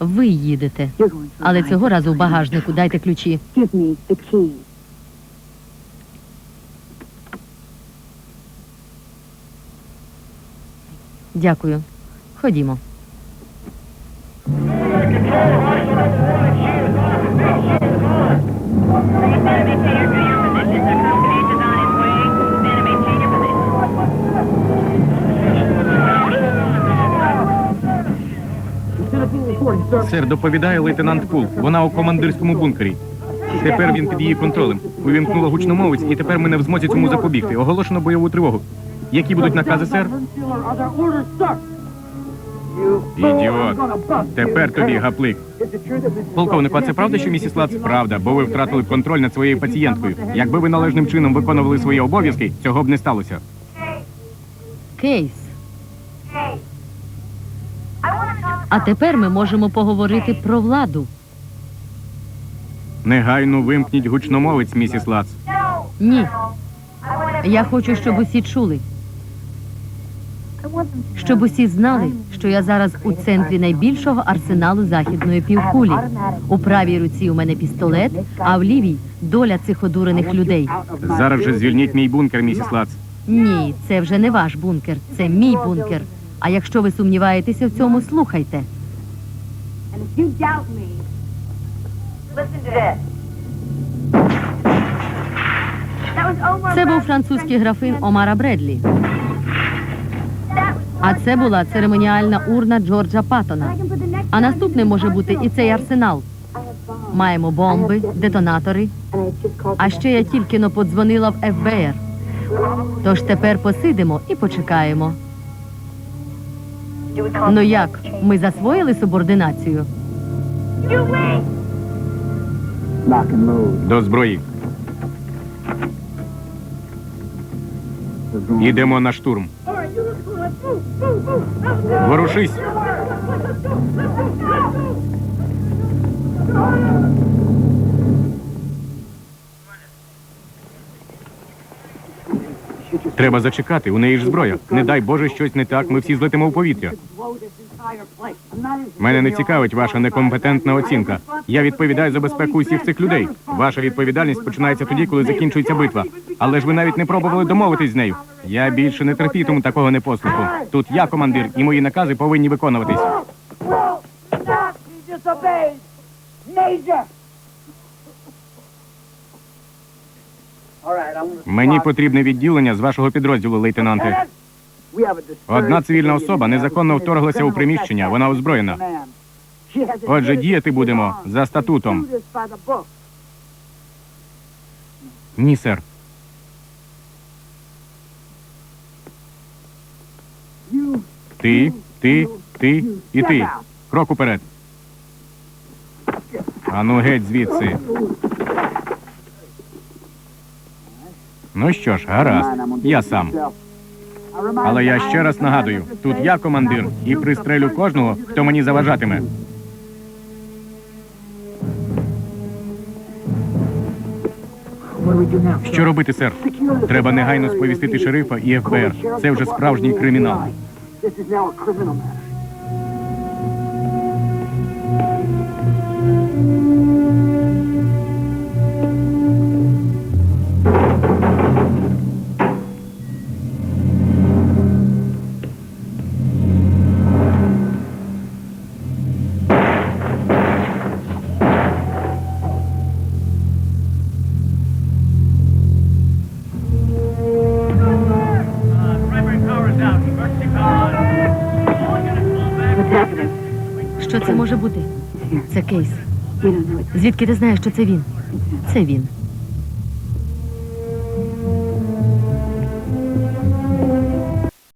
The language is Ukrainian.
Ви їдете. Але цього разу в багажнику дайте ключі. Дякую. Ходімо. Сер, доповідає лейтенант Пул. Вона у командирському бункері. Тепер він під її контролем. Увімкнула гучномовець, і тепер ми не в змозі цьому запобігти. Оголошено бойову тривогу. Які будуть накази, сер? Ідіот. Тепер тобі гаплик. Полковнику, а це правда, що місіс Лац? Правда, бо ви втратили контроль над своєю пацієнткою. Якби ви належним чином виконували свої обов'язки, цього б не сталося. Кейс. А тепер ми можемо поговорити про владу. Негайно вимкніть гучномовець, місіс Лац. Ні. Я хочу, щоб усі чули, щоб усі знали, що я зараз у центрі найбільшого арсеналу західної півкулі. У правій руці у мене пістолет, а в лівій доля цих одурених людей. Зараз же звільніть мій бункер, місіс Лац. Ні, це вже не ваш бункер, це мій бункер. А якщо ви сумніваєтеся в цьому, слухайте. And if you doubt me, listen to this. That was Omar Це був французький графин. Омара Бредлі. А це була церемоніальна урна Джорджа Паттона. А наступним може бути і цей арсенал. Маємо бомби, детонатори. А ще я тільки но подзвонила в ФБР. Тож тепер посидимо і почекаємо. Ну як, ми засвоїли субординацію? До зброї. Ідемо на штурм. Ворушись. Треба зачекати, у неї ж зброя. Не дай Боже, щось не так, ми всі злетимо в повітря. Мене не цікавить ваша некомпетентна оцінка. Я відповідаю за безпеку усіх цих людей. Ваша відповідальність починається тоді, коли закінчується битва. Але ж ви навіть не пробували домовитись з нею. Я більше не терпітиму такого непослуху. Тут я командир, і мої накази повинні виконуватись. Мені потрібне відділення з вашого підрозділу, лейтенанте. Одна цивільна особа незаконно вторглася у приміщення. Вона озброєна. Отже, діяти будемо за статутом. Ні, сер. Ти, ти, ти і ти. Крок уперед. Ану геть звідси. Ну що ж, гаразд. Я сам. Але я ще раз нагадую: тут я командир і пристрелю кожного, хто мені заважатиме. Що робити, сер? Треба негайно сповістити шерифа і ФБР. Це вже справжній кримінал. Що це може бути? Це кейс. Звідки ти знаєш, що це він? Це він.